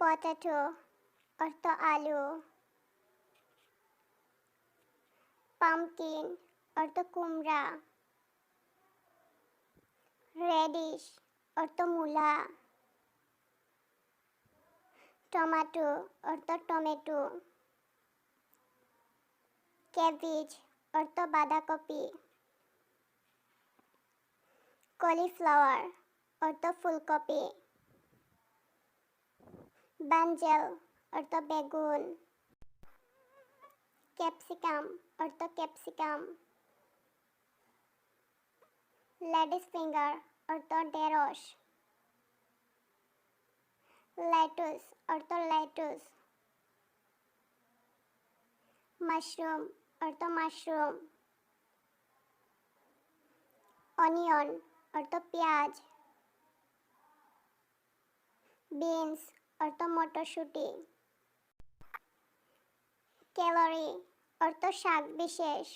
Potato, অর্থ আলু pumpkin অর্থ কুমড়া রেডিশ অর্থ মূলা, টমাটো, অর্থ টমেটো ক্যাবেজ অর্থ বাঁধাকপি কলিফ্লাওয়ার অর্থ ফুলকপি। ব্যাঞ্জেল অর্থ বেগুন ক্যাপসিকাম অর্থ ক্যাপসিকাম লেডিস ফিঙ্গার অর্থ ঢেঁড়স লেটুস অর্থ লেটুস মাশরুম অর্থ মাশরুম অনিয়ন অর্থ পেঁয়াজ বিনস অর্থ মটরশুঁটি। ক্যালোরি, অর্থ শাক বিশেষ।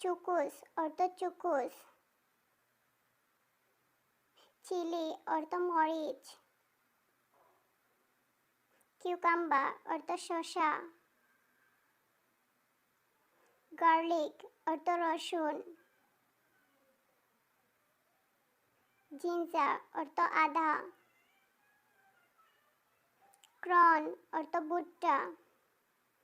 চুকুস, অর্থ চুকুস। চিলি, অর্থ মরিচ। কিউকাম্বা অর্থ শসা। গার্লিক, অর্থ রসুন। जीन्स और तो आधा। क्रॉन और तो बुट्टा